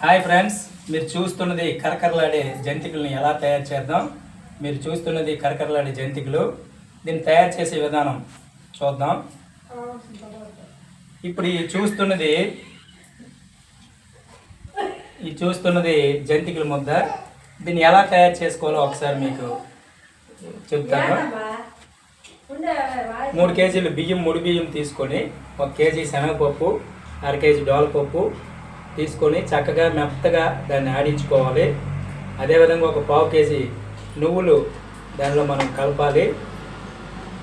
Hi friends మీరు చూస్తున్నది కరకరలాడే జంతికలను ఎలా తయారు చేద్దాం? మీరు చూస్తున్నది కరకరలాడే జంతికలు. దీన్ని తయారు చేసే విధానం చూద్దాం. ఇప్పుడు ఈ చూస్తున్నది ఈ చూస్తున్నది జంతికల ముద్ద. దీన్ని ఎలా తయారు చేసుకోవాలో ఒకసారి మీకు చెప్తాను. మూడు కేజీలు బియ్యం ముడి బియ్యం తీసుకొని ఒక కేజీ శనగపప్పు అర కేజీ డోలపప్పు తీసుకొని చక్కగా మెత్తగా దాన్ని ఆడించుకోవాలి. అదేవిధంగా ఒక పావు కేజీ నువ్వులు దానిలో మనం కలపాలి.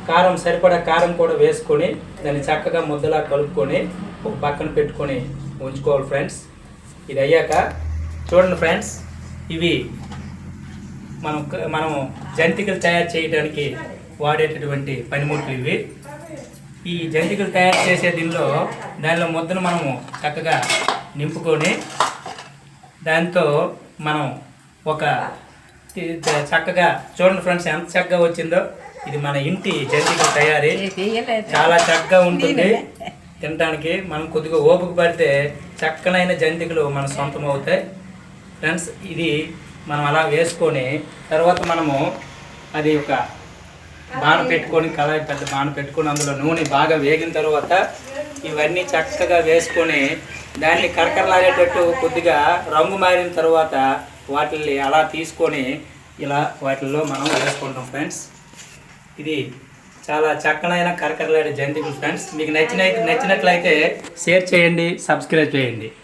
కారం సరిపడా కారం కూడా వేసుకొని దాన్ని చక్కగా ముద్దలా కలుపుకొని ఒక పక్కన పెట్టుకొని ఉంచుకోవాలి ఫ్రెండ్స్. ఇది అయ్యాక చూడండి ఫ్రెండ్స్ ఇవి మనం మనం జంతికలు తయారు చేయడానికి వాడేటటువంటి పనిముట్లు ఇవి. ఈ జంతికలు తయారు చేసే దీనిలో దానిలో ముద్దను మనము చక్కగా నింపుకొని దాంతో మనం ఒక చక్కగా చూడండి ఫ్రెండ్స్ ఎంత చక్కగా వచ్చిందో. ఇది మన ఇంటి జంతికల తయారీ. చాలా చక్కగా ఉంటుంది. తినడానికి మనం కొద్దిగా ఓపిక పడితే చక్కనైన జంతికలు మన సొంతం అవుతాయి. ఫ్రెండ్స్ ఇది మనం అలా వేసుకొని తర్వాత మనము అది ఒక బాణ పెట్టుకొని కళాయి పెద్ద బాణ పెట్టుకొని అందులో నూనె బాగా వేగిన తర్వాత ఇవన్నీ చక్కగా వేసుకొని దాన్ని కరకరలాగేటట్టు కొద్దిగా రంగు మారిన తర్వాత వాటిని అలా తీసుకొని ఇలా వాటిల్లో మనం వేసుకుంటాం ఫ్రెండ్స్. ఇది చాలా చక్కనైన కరకరలాడే జంతికలు ఫ్రెండ్స్. మీకు నచ్చిన నచ్చినట్లయితే షేర్ చేయండి సబ్స్క్రైబ్ చేయండి.